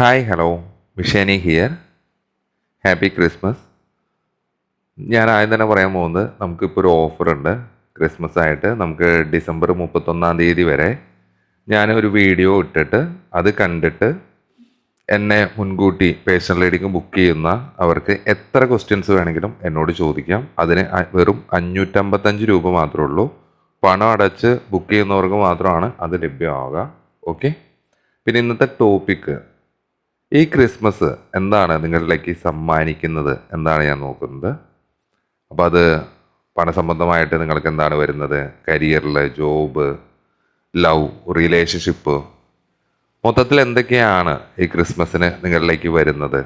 Hi hello മിഷേനി here happy Christmas ഞാൻ ആദ്യം തന്നെ പറയാൻ പോകുന്നത് നമുക്കിപ്പോൾ ഒരു ഓഫർ ഉണ്ട്. ക്രിസ്മസ് ആയിട്ട് നമുക്ക് ഡിസംബർ മുപ്പത്തൊന്നാം തീയതി വരെ ഞാൻ ഒരു വീഡിയോ ഇട്ടിട്ട് അത് കണ്ടിട്ട് എന്നെ മുൻകൂട്ടി പേഴ്സണൽ റീഡിംഗ് ബുക്ക് ചെയ്യുന്ന അവർക്ക് എത്ര ക്വസ്റ്റ്യൻസ് വേണമെങ്കിലും എന്നോട് ചോദിക്കാം. അതിന് വെറും അഞ്ഞൂറ്റമ്പത്തഞ്ച് രൂപ മാത്രമേ ഉള്ളൂ. പണം അടച്ച് ബുക്ക് ചെയ്യുന്നവർക്ക് മാത്രമാണ് അത് ലഭ്യമാവുക. ഓക്കെ പിന്നെ ഇന്നത്തെ ടോപ്പിക്ക് ഈ ക്രിസ്മസ് എന്താണ് നിങ്ങളിലേക്ക് സമ്മാനിക്കുന്നത് എന്താണ് ഞാൻ നോക്കുന്നത്. അപ്പോൾ അത് പണസംബന്ധമായിട്ട് നിങ്ങൾക്ക് എന്താണ് വരുന്നത്? കരിയറിൽ ജോബ് ലവ് റിലേഷൻഷിപ്പ് മൊത്തത്തിൽ എന്തൊക്കെയാണ് ഈ ക്രിസ്മസിന് നിങ്ങളിലേക്ക് വരുന്നത്?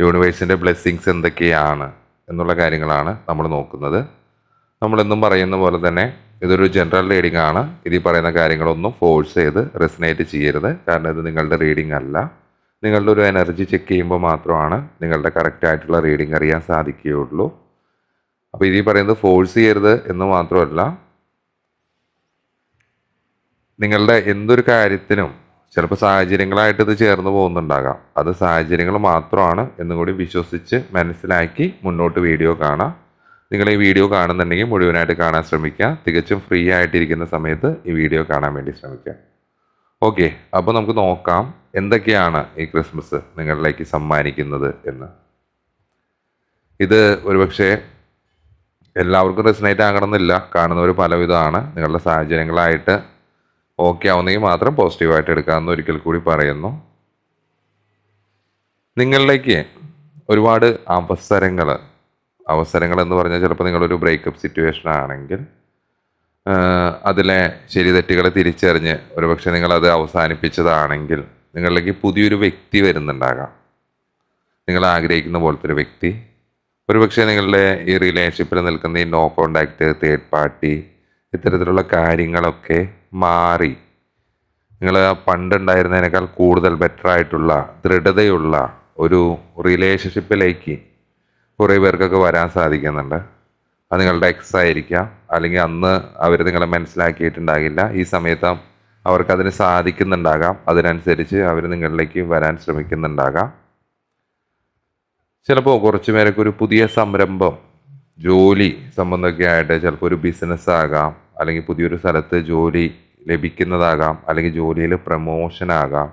യൂണിവേഴ്സിന്റെ ബ്ലെസ്സിങ്സ് എന്തൊക്കെയാണ് എന്നുള്ള കാര്യങ്ങളാണ് നമ്മൾ നോക്കുന്നത്. നമ്മളെന്നും പറയുന്ന പോലെ തന്നെ ഇതൊരു ജനറൽ റീഡിംഗ് ആണ്. ഇതിൽ പറയുന്ന കാര്യങ്ങളൊന്നും ഫോഴ്സ് ചെയ്ത് റെസിനേറ്റ് ചെയ്യരുത്. കാരണം ഇത് നിങ്ങളുടെ റീഡിംഗ് അല്ല. നിങ്ങളുടെ ഒരു എനർജി ചെക്ക് ചെയ്യുമ്പോൾ മാത്രമാണ് നിങ്ങളുടെ കറക്റ്റ് ആയിട്ടുള്ള റീഡിംഗ് അറിയാൻ സാധിക്കുകയുള്ളൂ. അപ്പോൾ ഇതിൽ പറയുന്നത് ഫോഴ്സ് ചെയ്യരുത് എന്ന് മാത്രമല്ല നിങ്ങളുടെ എന്തൊരു കാര്യത്തിനും ചിലപ്പോൾ സാഹചര്യങ്ങളായിട്ട് ഇത് ചേർന്ന് പോകുന്നുണ്ടാകാം. അത് സാഹചര്യങ്ങൾ മാത്രമാണ് എന്നും കൂടി വിശ്വസിച്ച് മനസ്സിലാക്കി മുന്നോട്ട് വീഡിയോ കാണാം. നിങ്ങൾ ഈ വീഡിയോ കാണുന്നുണ്ടെങ്കിൽ മുഴുവനായിട്ട് കാണാൻ ശ്രമിക്കുക. തികച്ചും ഫ്രീ ആയിട്ടിരിക്കുന്ന സമയത്ത് ഈ വീഡിയോ കാണാൻ വേണ്ടി ശ്രമിക്കുക. ഓക്കെ അപ്പോൾ നമുക്ക് നോക്കാം. എന്തൊക്കെയാണ് ഈ ക്രിസ്മസ് നിങ്ങളിലേക്ക് സമ്മാനിക്കുന്നത് എന്ന്? ഇത് ഒരുപക്ഷെ എല്ലാവർക്കും റെസിനേറ്റ് ആകണമെന്നില്ല. കാണുന്നവർ പലവിധമാണ്. നിങ്ങളുടെ സാഹചര്യങ്ങളായിട്ട് ഓക്കെ ആവുന്നെങ്കിൽ മാത്രം പോസിറ്റീവായിട്ട് എടുക്കാമെന്ന് ഒരിക്കൽ കൂടി പറയുന്നു. നിങ്ങളിലേക്ക് ഒരുപാട് അവസരങ്ങൾ അവസരങ്ങൾ എന്ന് പറഞ്ഞാൽ ചിലപ്പോൾ നിങ്ങളൊരു ബ്രേക്കപ്പ് സിറ്റുവേഷൻ ആണെങ്കിൽ അതിലെ ശരി തെറ്റുകളെ തിരിച്ചറിഞ്ഞ് ഒരുപക്ഷെ നിങ്ങളത് അവസാനിപ്പിച്ചതാണെങ്കിൽ നിങ്ങളിലേക്ക് പുതിയൊരു വ്യക്തി വരുന്നുണ്ടാകാം. നിങ്ങൾ ആഗ്രഹിക്കുന്ന പോലത്തെ ഒരു വ്യക്തി. ഒരുപക്ഷെ നിങ്ങളുടെ ഈ റിലേഷൻഷിപ്പിൽ നിൽക്കുന്ന ഈ നോ കോണ്ടാക്ട് തേർഡ് പാർട്ടി ഇത്തരത്തിലുള്ള കാര്യങ്ങളൊക്കെ മാറി. നിങ്ങൾ പണ്ടുണ്ടായിരുന്നതിനേക്കാൾ കൂടുതൽ ബെറ്റർ ആയിട്ടുള്ള ദൃഢതയുള്ള ഒരു റിലേഷൻഷിപ്പിലേക്ക് കുറേ പേർക്കൊക്കെ വരാൻ സാധിക്കുന്നുണ്ട്. അത് നിങ്ങളുടെ എക്സ് ആയിരിക്കാം. അല്ലെങ്കിൽ അന്ന് അവർ നിങ്ങളെ മനസ്സിലാക്കിയിട്ടുണ്ടാകില്ല. ഈ സമയത്ത് അവർക്ക് അതിന് സാധിക്കുന്നുണ്ടാകാം. അതിനനുസരിച്ച് അവർ നിങ്ങളിലേക്ക് വരാൻ ശ്രമിക്കുന്നുണ്ടാകാം. ചിലപ്പോൾ കുറച്ച് പേരൊക്കെ ഒരു പുതിയ സംരംഭം ജോലി സംബന്ധമൊക്കെ ആയിട്ട് ചിലപ്പോൾ ഒരു ബിസിനസ് ആകാം അല്ലെങ്കിൽ പുതിയൊരു സ്ഥലത്ത് ജോലി ലഭിക്കുന്നതാകാം അല്ലെങ്കിൽ ജോലിയിൽ പ്രമോഷൻ ആകാം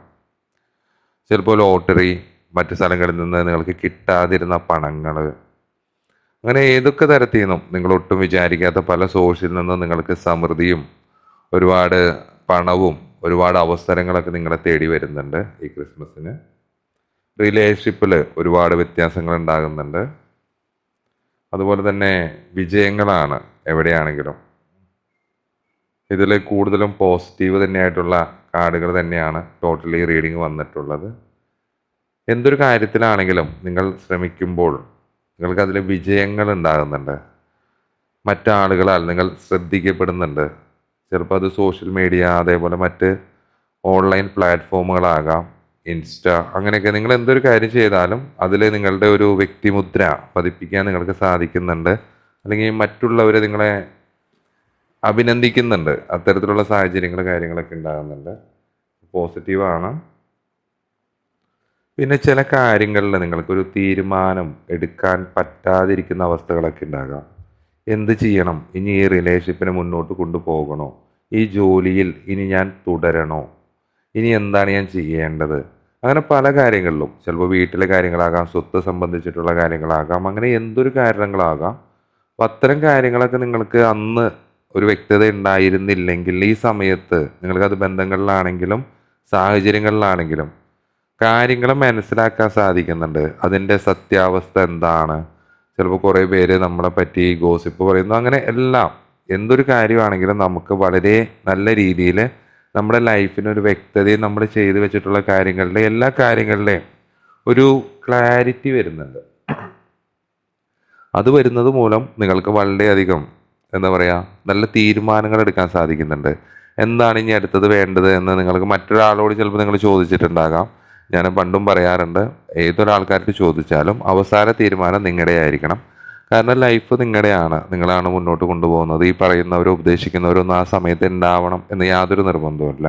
ചിലപ്പോൾ ലോട്ടറി മറ്റു സ്ഥലങ്ങളിൽ നിന്ന് നിങ്ങൾക്ക് കിട്ടാതിരുന്ന പണങ്ങൾ അങ്ങനെ ഏതൊക്കെ തരത്തിൽ നിന്നും നിങ്ങൾ ഒട്ടും വിചാരിക്കാത്ത പല സോഴ്സിൽ നിന്നും നിങ്ങൾക്ക് സമൃദ്ധിയും ഒരുപാട് പണവും ഒരുപാട് അവസരങ്ങളൊക്കെ നിങ്ങളെ തേടി വരുന്നുണ്ട് ഈ ക്രിസ്മസിന്. റിലേഷൻഷിപ്പിൽ ഒരുപാട് വ്യത്യാസങ്ങൾ ഉണ്ടാകുന്നുണ്ട് അതുപോലെ തന്നെ വിജയങ്ങളാണ് എവിടെയാണെങ്കിലും. ഇതിൽ കൂടുതലും പോസിറ്റീവ് തന്നെയായിട്ടുള്ള കാർഡുകൾ തന്നെയാണ് ടോട്ടലി റീഡിങ് വന്നിട്ടുള്ളത്. എന്തൊരു കാര്യത്തിലാണെങ്കിലും നിങ്ങൾ ശ്രമിക്കുമ്പോൾ നിങ്ങൾക്ക് അതിൽ വിജയങ്ങൾ ഉണ്ടാകുന്നുണ്ട്. മറ്റാളുകളാൽ നിങ്ങൾ ശ്രദ്ധിക്കപ്പെടുന്നുണ്ട്. ചിലപ്പോൾ അത് സോഷ്യൽ മീഡിയ അതേപോലെ മറ്റ് ഓൺലൈൻ പ്ലാറ്റ്ഫോമുകളാകാം ഇൻസ്റ്റ അങ്ങനെയൊക്കെ. നിങ്ങൾ എന്തൊരു കാര്യം ചെയ്താലും അതിൽ നിങ്ങളുടെ ഒരു വ്യക്തിമുദ്ര പതിപ്പിക്കാൻ നിങ്ങൾക്ക് സാധിക്കുന്നുണ്ട്. അല്ലെങ്കിൽ മറ്റുള്ളവരെ നിങ്ങളെ അഭിനന്ദിക്കുന്നുണ്ട്. അത്തരത്തിലുള്ള സാഹചര്യങ്ങൾ കാര്യങ്ങളൊക്കെ ഉണ്ടാകുന്നുണ്ട്. പോസിറ്റീവാണ് പിന്നെ ചില കാര്യങ്ങളിൽ നിങ്ങൾക്കൊരു തീരുമാനം എടുക്കാൻ പറ്റാതിരിക്കുന്ന അവസ്ഥകളൊക്കെ ഉണ്ടാകാം. എന്ത് ചെയ്യണം? ഇനി ഈ റിലേഷൻഷിപ്പിനെ മുന്നോട്ട് കൊണ്ടുപോകണോ? ഈ ജോലിയിൽ ഇനി ഞാൻ തുടരണോ? ഇനി എന്താണ് ഞാൻ ചെയ്യേണ്ടത്? അങ്ങനെ പല കാര്യങ്ങളിലും. ചിലപ്പോൾ വീട്ടിലെ കാര്യങ്ങളാകാം സ്വത്ത് സംബന്ധിച്ചിട്ടുള്ള കാര്യങ്ങളാകാം അങ്ങനെ എന്തൊരു കാരണങ്ങളാകാം. അപ്പം അത്തരം കാര്യങ്ങളൊക്കെ നിങ്ങൾക്ക് അന്ന് ഒരു വ്യക്തത ഉണ്ടായിരുന്നില്ലെങ്കിൽ ഈ സമയത്ത് നിങ്ങൾക്കത് ബന്ധങ്ങളിലാണെങ്കിലും സാഹചര്യങ്ങളിലാണെങ്കിലും കാര്യങ്ങൾ മനസ്സിലാക്കാൻ സാധിക്കുന്നുണ്ട്. അതിന്റെ സത്യാവസ്ഥ എന്താണ്? ചിലപ്പോൾ കുറേ പേര് നമ്മളെ പറ്റി ഗോസിപ്പ് പറയുന്നു. അങ്ങനെ എല്ലാം എന്തൊരു കാര്യമാണെങ്കിലും നമുക്ക് വളരെ നല്ല രീതിയിൽ നമ്മുടെ ലൈഫിനൊരു വ്യക്തതയും നമ്മൾ ചെയ്തു വെച്ചിട്ടുള്ള കാര്യങ്ങളുടെ എല്ലാ കാര്യങ്ങളുടെയും ഒരു ക്ലാരിറ്റി വരുന്നുണ്ട്. അത് വരുന്നത് മൂലം നിങ്ങൾക്ക് വളരെയധികം എന്താ പറയുക നല്ല തീരുമാനങ്ങൾ എടുക്കാൻ സാധിക്കുന്നുണ്ട്. എന്താണ് ഇനി അടുത്തത് വേണ്ടത് എന്ന് നിങ്ങൾക്ക് മറ്റൊരാളോട് ചിലപ്പോൾ നിങ്ങൾ ചോദിച്ചിട്ടുണ്ടാകാം. ഞാൻ പണ്ടും പറയാറുണ്ട് ഏതൊരാൾക്കാർക്ക് ചോദിച്ചാലും അവസാന തീരുമാനം നിങ്ങളുടെ ആയിരിക്കണം കാരണം ലൈഫ് നിങ്ങളുടെയാണ് നിങ്ങളാണ് മുന്നോട്ട് കൊണ്ടുപോകുന്നത്. ഈ പറയുന്നവരോ ഉപദേശിക്കുന്നവരൊന്നും ആ സമയത്ത് ഉണ്ടാവണം എന്ന് യാതൊരു നിർബന്ധവുമില്ല.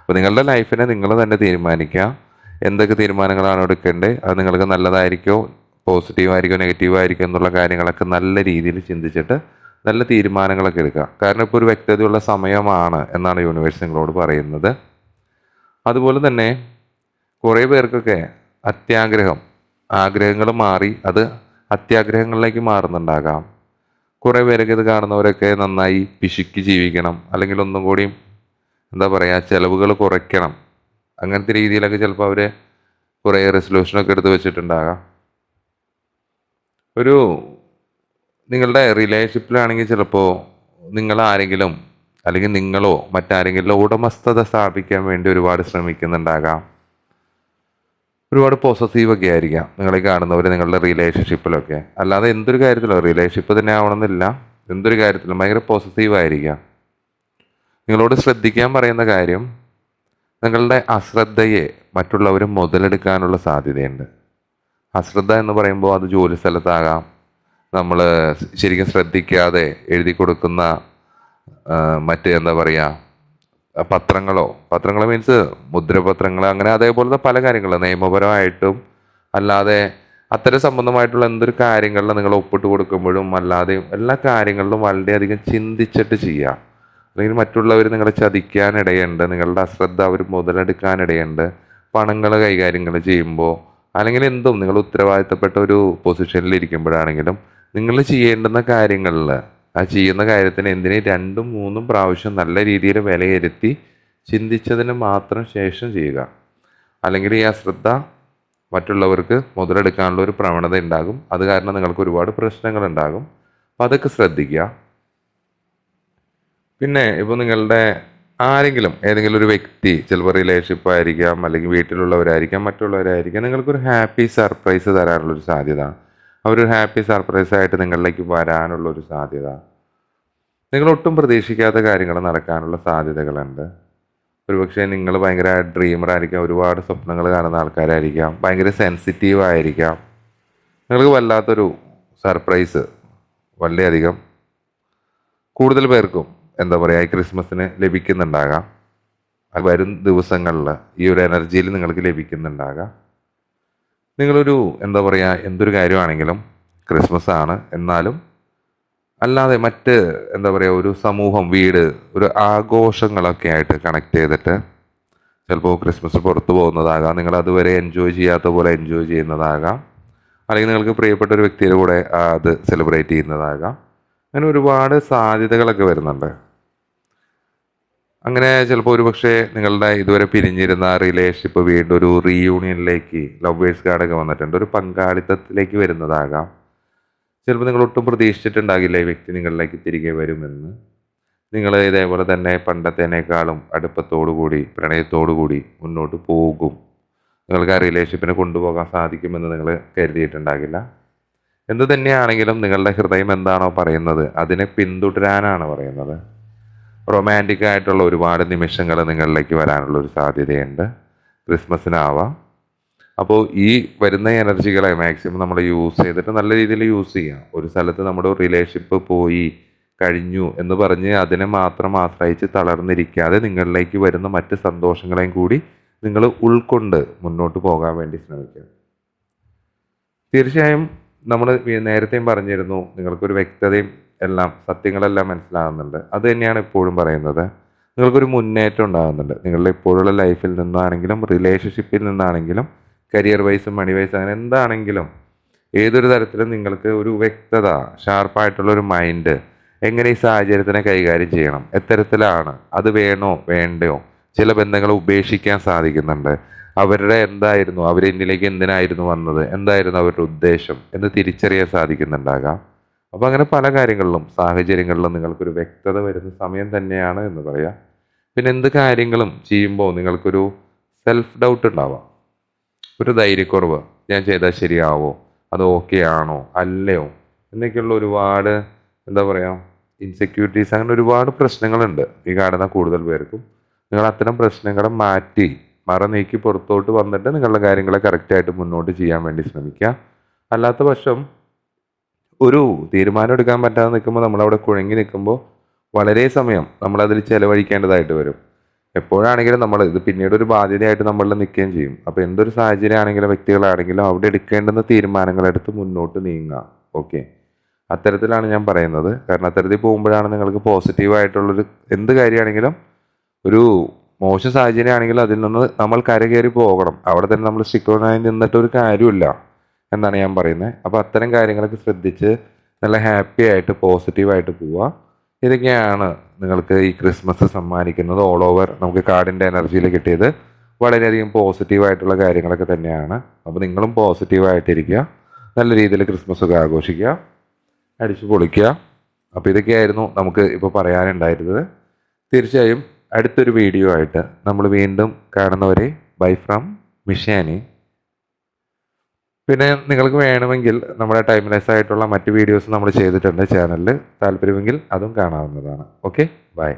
അപ്പോൾ നിങ്ങളുടെ ലൈഫിനെ നിങ്ങൾ തന്നെ തീരുമാനിക്കുക. എന്തൊക്കെ തീരുമാനങ്ങളാണ് എടുക്കേണ്ടത്? അത് നിങ്ങൾക്ക് നല്ലതായിരിക്കോ പോസിറ്റീവ് ആയിരിക്കോ നെഗറ്റീവ് എന്നുള്ള കാര്യങ്ങളൊക്കെ നല്ല രീതിയിൽ ചിന്തിച്ചിട്ട് നല്ല തീരുമാനങ്ങളൊക്കെ എടുക്കുക. കാരണം ഇപ്പോൾ ഒരു വ്യക്തതയുള്ള സമയമാണ് എന്നാണ് യൂണിവേഴ്സ് നിങ്ങളോട് പറയുന്നത്. അതുപോലെ തന്നെ കുറേ പേർക്കൊക്കെ അത്യാഗ്രഹം ആഗ്രഹങ്ങൾ മാറി അത് അത്യാഗ്രഹങ്ങളിലേക്ക് മാറുന്നുണ്ടാകാം. കുറേ പേരൊക്കെ ഇത് കാണുന്നവരൊക്കെ നന്നായി പിശുക്കി ജീവിക്കണം അല്ലെങ്കിൽ ഒന്നും കൂടി എന്താ പറയുക ചിലവുകൾ കുറയ്ക്കണം. അങ്ങനത്തെ രീതിയിലൊക്കെ ചിലപ്പോൾ അവർ കുറേ റെസൊല്യൂഷനൊക്കെ എടുത്ത് വെച്ചിട്ടുണ്ടാകാം. ഒരു നിങ്ങളുടെ റിലേഷൻഷിപ്പിലാണെങ്കിൽ ചിലപ്പോൾ നിങ്ങൾ ആരെങ്കിലും അല്ലെങ്കിൽ നിങ്ങളോ മറ്റാരെങ്കിലും ഉടമസ്ഥത സ്ഥാപിക്കാൻ വേണ്ടി ഒരുപാട് ശ്രമിക്കുന്നുണ്ടാകാം. ഒരുപാട് പോസസീവ് ഒക്കെ ആയിരിക്കാം. നിങ്ങളെ കാണുന്നവർ നിങ്ങളുടെ റിലേഷൻഷിപ്പിലൊക്കെ അല്ലാതെ എന്തൊരു കാര്യത്തിലോ റിലേഷൻഷിപ്പ് തന്നെ ആവണമെന്നില്ല. എന്തൊരു കാര്യത്തിലും ഭയങ്കര പോസസീവ് ആയിരിക്കാം. നിങ്ങളോട് ശ്രദ്ധിക്കാൻ പറയുന്ന കാര്യം നിങ്ങളുടെ അശ്രദ്ധയെ മറ്റുള്ളവർ മുതലെടുക്കാനുള്ള സാധ്യതയുണ്ട്. അശ്രദ്ധ എന്ന് പറയുമ്പോൾ അത് ജോലി സ്ഥലത്താകാം. നമ്മൾ ശരിക്കും ശ്രദ്ധിക്കാതെ എഴുതി കൊടുക്കുന്ന മറ്റ് എന്താ പറയുക പത്രങ്ങളോ? പത്രങ്ങൾ മീൻസ് മുദ്രപത്രങ്ങൾ അങ്ങനെ അതേപോലത്തെ പല കാര്യങ്ങളും. നിയമപരമായിട്ടും അല്ലാതെ അത്തരം സംബന്ധമായിട്ടുള്ള എന്തൊരു കാര്യങ്ങളിൽ നിങ്ങൾ ഒപ്പിട്ട് കൊടുക്കുമ്പോഴും അല്ലാതെയും എല്ലാ കാര്യങ്ങളിലും വളരെയധികം ചിന്തിച്ചിട്ട് ചെയ്യുക അല്ലെങ്കിൽ മറ്റുള്ളവർ നിങ്ങളെ ചതിക്കാനിടയുണ്ട് നിങ്ങളുടെ അശ്രദ്ധ അവർ മുതലെടുക്കാനിടയുണ്ട് പണങ്ങൾ കൈകാര്യങ്ങൾ ചെയ്യുമ്പോൾ അല്ലെങ്കിൽ എന്തും നിങ്ങൾ ഉത്തരവാദിത്തപ്പെട്ട ഒരു പൊസിഷനിൽ ഇരിക്കുമ്പോഴാണെങ്കിലും നിങ്ങൾ ചെയ്യേണ്ടുന്ന കാര്യങ്ങളിൽ ആ ചെയ്യുന്ന കാര്യത്തിന് എന്തിനു രണ്ടും മൂന്നും പ്രാവശ്യം നല്ല രീതിയിൽ വിലയിരുത്തി ചിന്തിച്ചതിന് മാത്രം ശേഷം ചെയ്യുക. അല്ലെങ്കിൽ ഈ അശ്രദ്ധ മറ്റുള്ളവർക്ക് മുതലെടുക്കാനുള്ള ഒരു പ്രവണത ഉണ്ടാകും. അത് കാരണം നിങ്ങൾക്ക് ഒരുപാട് പ്രശ്നങ്ങൾ ഉണ്ടാകും. അപ്പം അതൊക്കെ ശ്രദ്ധിക്കുക. പിന്നെ ഇപ്പോൾ നിങ്ങളുടെ ആരെങ്കിലും ഏതെങ്കിലും ഒരു വ്യക്തി ചിലപ്പോൾ റിലേഷൻഷിപ്പ് ആയിരിക്കാം അല്ലെങ്കിൽ വീട്ടിലുള്ളവരായിരിക്കാം മറ്റുള്ളവരായിരിക്കാം നിങ്ങൾക്കൊരു ഹാപ്പി സർപ്രൈസ് തരാനുള്ളൊരു സാധ്യത. അവരൊരു ഹാപ്പി സർപ്രൈസ് ആയിട്ട് നിങ്ങളിലേക്ക് വരാനുള്ളൊരു സാധ്യത. നിങ്ങൾ ഒട്ടും പ്രതീക്ഷിക്കാത്ത കാര്യങ്ങൾ നടക്കാനുള്ള സാധ്യതകളുണ്ട്. ഒരുപക്ഷെ നിങ്ങൾ ഭയങ്കര ഡ്രീമർ ആയിരിക്കാം ഒരുപാട് സ്വപ്നങ്ങൾ കാണുന്ന ആൾക്കാരായിരിക്കാം ഭയങ്കര സെൻസിറ്റീവ് ആയിരിക്കാം. നിങ്ങൾക്ക് വല്ലാത്തൊരു സർപ്രൈസ് വളരെയധികം കൂടുതൽ പേർക്കും എന്താ പറയുക ഈ ക്രിസ്മസിന് ലഭിക്കുന്നുണ്ടാകാം. വരും ദിവസങ്ങളിൽ ഈ ഒരു എനർജിയിൽ നിങ്ങൾക്ക് ലഭിക്കുന്നുണ്ടാകാം. നിങ്ങളൊരു എന്താ പറയുക എന്തൊരു കാര്യമാണെങ്കിലും ക്രിസ്മസ് ആണ് എന്നാലും അല്ലാതെ മറ്റ് എന്താ പറയുക ഒരു സമൂഹം വീട് ഒരു ആഘോഷങ്ങളൊക്കെ ആയിട്ട് കണക്ട് ചെയ്തിട്ട് ചിലപ്പോൾ ക്രിസ്മസ് പുറത്തു പോകുന്നതാകാം നിങ്ങൾ അതുവരെ എൻജോയ് ചെയ്യാത്ത പോലെ എൻജോയ് ചെയ്യുന്നതാകാം അല്ലെങ്കിൽ നിങ്ങൾക്ക് പ്രിയപ്പെട്ട ഒരു വ്യക്തിയുടെ കൂടെ അത് സെലിബ്രേറ്റ് ചെയ്യുന്നതാകാം. അങ്ങനെ ഒരുപാട് സാധ്യതകളൊക്കെ വരുന്നുണ്ട്. അങ്ങനെ ചിലപ്പോൾ ഒരു പക്ഷേ നിങ്ങളുടെ ഇതുവരെ പിരിഞ്ഞിരുന്ന റിലേഷൻഷിപ്പ് വീണ്ടും ഒരു റീയൂണിയനിലേക്ക് ലവേഴ്സ് കാർഡൊക്കെ വന്നിട്ടുണ്ട്. ഒരു പങ്കാളിത്തത്തിലേക്ക് വരുന്നതാകാം. ചിലപ്പോൾ നിങ്ങൾ ഒട്ടും പ്രതീക്ഷിച്ചിട്ടുണ്ടാകില്ല ഈ വ്യക്തി നിങ്ങളിലേക്ക് തിരികെ വരുമെന്ന്. നിങ്ങൾ ഇതേപോലെ തന്നെ പണ്ടത്തേനേക്കാളും അടുപ്പത്തോടു കൂടി പ്രണയത്തോടു കൂടി മുന്നോട്ട് പോകും. നിങ്ങൾക്ക് ആ റിലേഷൻഷിപ്പിനെ കൊണ്ടുപോകാൻ സാധിക്കുമെന്ന് നിങ്ങൾ കരുതിയിട്ടുണ്ടാകില്ല. എന്തു തന്നെയാണെങ്കിലും നിങ്ങളുടെ ഹൃദയം എന്താണോ പറയുന്നത് അതിനെ പിന്തുടരാനാണ് പറയുന്നത്. റൊമാന്റിക് ആയിട്ടുള്ള ഒരുപാട് നിമിഷങ്ങൾ നിങ്ങളിലേക്ക് വരാനുള്ള ഒരു സാധ്യതയുണ്ട്. ക്രിസ്മസിനാവാം. അപ്പോൾ ഈ വരുന്ന എനർജികളെ മാക്സിമം നമ്മൾ യൂസ് ചെയ്തിട്ട് നല്ല രീതിയിൽ യൂസ് ചെയ്യാം. ഒരു സ്ഥലത്ത് നമ്മുടെ റിലേഷൻഷിപ്പ് പോയി കഴിഞ്ഞു എന്ന് പറഞ്ഞ് അതിനെ മാത്രം ആശ്രയിച്ച് തളർന്നിരിക്കാതെ നിങ്ങളിലേക്ക് വരുന്ന മറ്റ് സന്തോഷങ്ങളെയും കൂടി നിങ്ങൾ ഉൾക്കൊണ്ട് മുന്നോട്ട് പോകാൻ വേണ്ടി ശ്രമിക്കുക തീർച്ചയായും നമ്മൾ നേരത്തെയും പറഞ്ഞിരുന്നു നിങ്ങൾക്കൊരു വ്യക്തതയും എല്ലാം സത്യങ്ങളെല്ലാം മനസ്സിലാകുന്നുണ്ട്. അത് തന്നെയാണ് എപ്പോഴും പറയുന്നത്. നിങ്ങൾക്കൊരു മുന്നേറ്റം ഉണ്ടാകുന്നുണ്ട്. നിങ്ങളുടെ ഇപ്പോഴുള്ള ലൈഫിൽ നിന്നാണെങ്കിലും റിലേഷൻഷിപ്പിൽ നിന്നാണെങ്കിലും കരിയർ വൈസ് മണി വൈസ് അങ്ങനെ എന്താണെങ്കിലും ഏതൊരു തരത്തിലും നിങ്ങൾക്ക് ഒരു വ്യക്തത ഷാർപ്പായിട്ടുള്ള ഒരു മൈൻഡ് എങ്ങനെ ഈ സാഹചര്യത്തിനെ കൈകാര്യം ചെയ്യണം എത്തരത്തിലാണ് അത് വേണോ വേണ്ടയോ ചില ബന്ധങ്ങൾ ഉപേക്ഷിക്കാൻ സാധിക്കുന്നുണ്ട്. അവരുടെ എന്തായിരുന്നു അവർ എന്നിലേക്ക് എന്തിനായിരുന്നു വന്നത് എന്തായിരുന്നു അവരുടെ ഉദ്ദേശം എന്ന് തിരിച്ചറിയാൻ സാധിക്കുന്നുണ്ടാകാം. അപ്പോൾ അങ്ങനെ പല കാര്യങ്ങളിലും സാഹചര്യങ്ങളിലും നിങ്ങൾക്കൊരു വ്യക്തത വരുന്ന സമയം തന്നെയാണ് എന്ന് പറയാം. പിന്നെ എന്ത് കാര്യങ്ങളും ചെയ്യുമ്പോൾ നിങ്ങൾക്കൊരു സെൽഫ് ഡൗട്ട് ഉണ്ടാവാം. ഒരു ധൈര്യക്കുറവ് ഞാൻ ചെയ്താൽ ശരിയാവോ? അത് ഓക്കെ ആണോ? അല്ലയോ? എന്നൊക്കെയുള്ള ഒരുപാട് എന്താ പറയുക ഇൻസെക്യൂരിറ്റീസ് അങ്ങനെ ഒരുപാട് പ്രശ്നങ്ങളുണ്ട് ഈ കാണുന്ന കൂടുതൽ പേർക്കും. നിങ്ങൾ അത്തരം പ്രശ്നങ്ങളെ മാറ്റി മറ നീക്കി പുറത്തോട്ട് വന്നിട്ട് നിങ്ങളുടെ കാര്യങ്ങളെ കറക്റ്റായിട്ട് മുന്നോട്ട് ചെയ്യാൻ വേണ്ടി ശ്രമിക്കുക. അല്ലാത്ത പക്ഷം ഒരു തീരുമാനം എടുക്കാൻ പറ്റാതെ നിൽക്കുമ്പോൾ നമ്മളവിടെ കുഴങ്ങി നിൽക്കുമ്പോൾ വളരെ സമയം നമ്മളതിൽ ചിലവഴിക്കേണ്ടതായിട്ട് വരും. എപ്പോഴാണെങ്കിലും നമ്മൾ ഇത് പിന്നീട് ഒരു ബാധ്യതയായിട്ട് നമ്മളിൽ നിൽക്കുകയും ചെയ്യും. അപ്പോൾ എന്തൊരു സാഹചര്യമാണെങ്കിലും വ്യക്തികളാണെങ്കിലും അവിടെ എടുക്കേണ്ടുന്ന തീരുമാനങ്ങളെടുത്ത് മുന്നോട്ട് നീങ്ങുക. ഓക്കെ. അത്തരത്തിലാണ് ഞാൻ പറയുന്നത്. കാരണം അത്തരത്തിൽ പോകുമ്പോഴാണ് നിങ്ങൾക്ക് പോസിറ്റീവായിട്ടുള്ളൊരു എന്ത് കാര്യമാണെങ്കിലും ഒരു മോശം സാഹചര്യമാണെങ്കിലും അതിൽ നിന്ന് നമ്മൾ കരകയറി പോകണം. അവിടെ തന്നെ നമ്മൾ സ്റ്റിക്കോണായി നിന്നിട്ടൊരു കാര്യമില്ല. എന്നാണ് ഞാൻ പറയുന്നത്. അപ്പോൾ അത്തരം കാര്യങ്ങളൊക്കെ ശ്രദ്ധിച്ച് നല്ല ഹാപ്പി ആയിട്ട് പോസിറ്റീവായിട്ട് പോവുക. ഇതൊക്കെയാണ് നിങ്ങൾക്ക് ഈ ക്രിസ്മസ് സമ്മാനിക്കുന്നത്. ഓൾ ഓവർ നമുക്ക് കാർഡിന്റെ എനർജിയിൽ കിട്ടിയത്. വളരെയധികം പോസിറ്റീവായിട്ടുള്ള കാര്യങ്ങളൊക്കെ തന്നെയാണ്. അപ്പോൾ നിങ്ങളും പോസിറ്റീവായിട്ടിരിക്കുക നല്ല രീതിയിൽ ക്രിസ്മസ് ഒക്കെ ആഘോഷിക്കുക. അടിച്ചു പൊളിക്കുക. അപ്പോൾ ഇതൊക്കെയായിരുന്നു നമുക്ക് ഇപ്പോൾ പറയാനുണ്ടായിരുന്നത്. തീർച്ചയായും അടുത്തൊരു വീഡിയോ ആയിട്ട് നമ്മൾ വീണ്ടും കാണുന്നവരെ ബൈ ഫ്രം മിഷാനി പിന്നെ നിങ്ങൾക്ക് വേണമെങ്കിൽ നമ്മുടെ ടൈംലെസ് ആയിട്ടുള്ള മറ്റ് വീഡിയോസ് നമ്മൾ ചെയ്തിട്ടുണ്ട് ചാനലിൽ താല്പര്യമെങ്കിൽ അതും കാണാവുന്നതാണ്. ഓക്കെ? ബൈ.